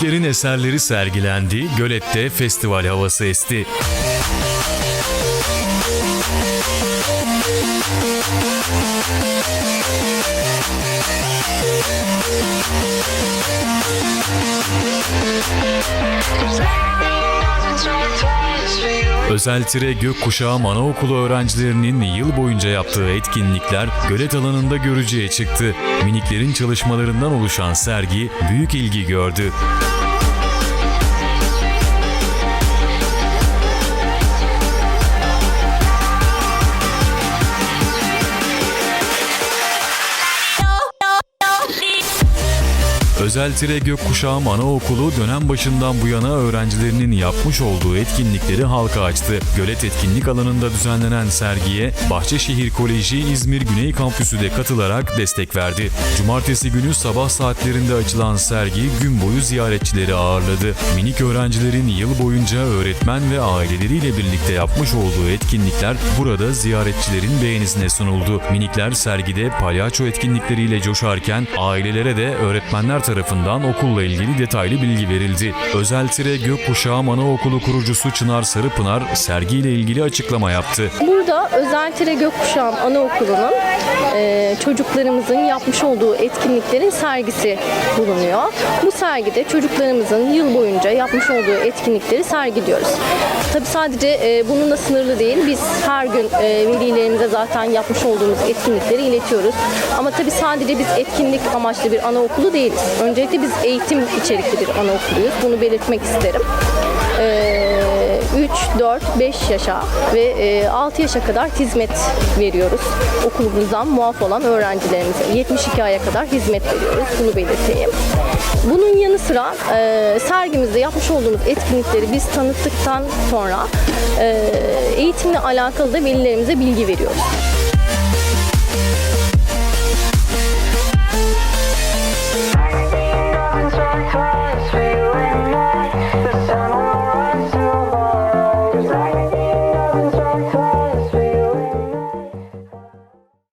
Miniklerin eserleri sergilendi, Gölet'te festival havası esti. Özel Tire Gökkuşağı Anaokulu öğrencilerinin yıl boyunca yaptığı etkinlikler gölet alanında görücüye çıktı. Miniklerin çalışmalarından oluşan sergi büyük ilgi gördü. Özel Tire Gökkuşağı Anaokulu dönem başından bu yana öğrencilerinin yapmış olduğu etkinlikleri halka açtı. Gölet etkinlik alanında düzenlenen sergiye Bahçeşehir Koleji İzmir Güney Kampüsü de katılarak destek verdi. Cumartesi günü sabah saatlerinde açılan sergi gün boyu ziyaretçileri ağırladı. Minik öğrencilerin yıl boyunca öğretmen ve aileleriyle birlikte yapmış olduğu etkinlikler burada ziyaretçilerin beğenisine sunuldu. Minikler sergide palyaço etkinlikleriyle coşarken ailelere de öğretmenler tarafından okulla ilgili detaylı bilgi verildi. Özel Tire Gökkuşağı Anaokulu kurucusu Çınar Sarıpınar sergiyle ilgili açıklama yaptı. Burada Özel Tire Gökkuşağı Anaokulu'nun e, çocuklarımızın yapmış olduğu etkinliklerin sergisi bulunuyor. Bu sergide çocuklarımızın yıl boyunca yapmış olduğu etkinlikleri sergiliyoruz. Tabi sadece e, bununla sınırlı değil. Biz her gün e, velilerimize zaten yapmış olduğumuz etkinlikleri iletiyoruz. Ama tabi sadece biz etkinlik amaçlı bir anaokulu değiliz. Öncelikle biz eğitim içerikli bir anaokuluyuz. Bunu belirtmek isterim. E, 3, 4, 5 yaşa ve e, 6 yaşa kadar hizmet veriyoruz. Okulumuzdan muaf olan öğrencilerimize 72 aya kadar hizmet veriyoruz. Bunu belirteyim. Bunun yanı sıra e, sergimizde yapmış olduğumuz etkinlikleri biz tanıttıktan sonra e, eğitimle alakalı da velilerimize bilgi veriyoruz. transfer